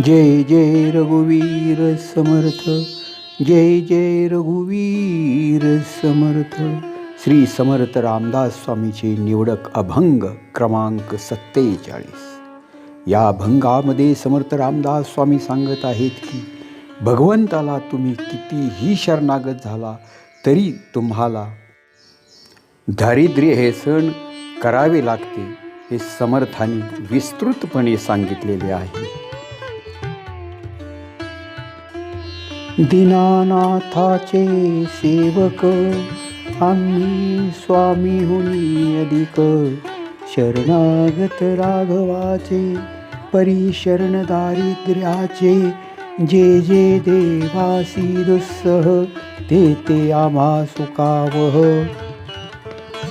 जय जय रघुवीर समर्थ जय जय रघुवीर समर्थ. श्री समर्थ रामदास स्वामीचे निवडक अभंग क्रमांक सत्तेचाळीस. या अभंगामध्ये समर्थ रामदास स्वामी सांगत आहेत की भगवंताला तुम्ही कितीही शरणागत झाला तरी तुम्हाला दारिद्र्य हे सण करावे लागते हे समर्थाने विस्तृतपणे सांगितलेले आहे. दीनानाथाचे सेवक आम्ही स्वामी हुनी अधिक. शरणागत राघवाचे परिशरण दारिद्र्याचे जे जे देवासी दुस्सह ते ते आम्हा सुखावह.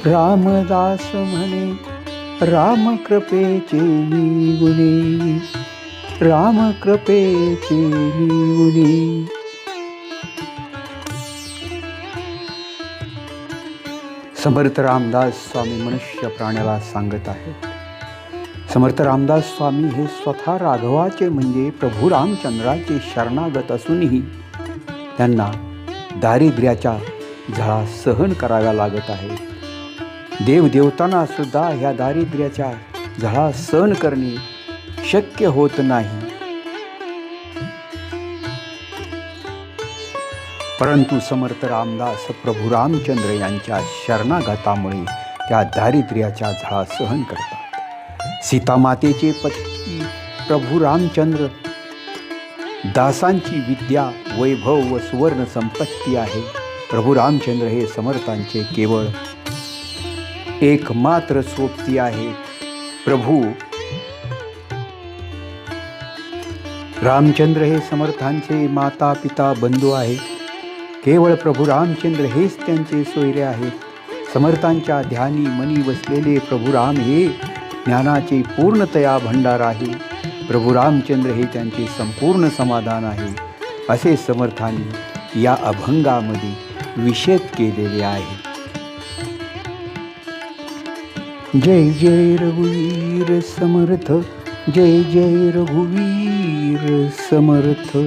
रामदास म्हणे रामकृपेचे मी गुणे रामकृपेचे मी गुणे समर्थ रामदास स्वामी मनुष्य प्राण्याला सांगत आहेत. समर्थ रामदास स्वामी हे स्वतः राघवाचे म्हणजे प्रभू रामचंद्राचे शरणागत असूनही त्यांना दारिद्र्याच्या झळा सहन कराव्या लागत आहेत. देवदेवतांना सुद्धा ह्या दारिद्र्याच्या झळा सहन करणे शक्य होत नाही. परंतु समर्थ रामदास प्रभू रामचंद्र यांच्या शरणागतामुळे त्या दारिद्र्याच्या झळा सहन करतात. सीतामातेचे पती प्रभू रामचंद्र दासांची विद्या वैभव व सुवर्ण संपत्ती आहे. प्रभू रामचंद्र हे समर्थांचे केवळ एकमात्र सोबती आहे. प्रभू रामचंद्र हे समर्थांचे माता पिता बंधू आहे. केवळ प्रभू रामचंद्र हेच त्यांचे सोयरे आहेत. समर्थांच्या ध्यानी मनी बसलेले प्रभू राम हे ज्ञानाचे पूर्णतया भंडार आहे. प्रभू रामचंद्र हे त्यांचे संपूर्ण समाधान आहे. असे समर्थांनी या अभंगामध्ये विषेद केलेले आहे. जय जय रघुवीर समर्थ जय जय रघुवीर समर्थ.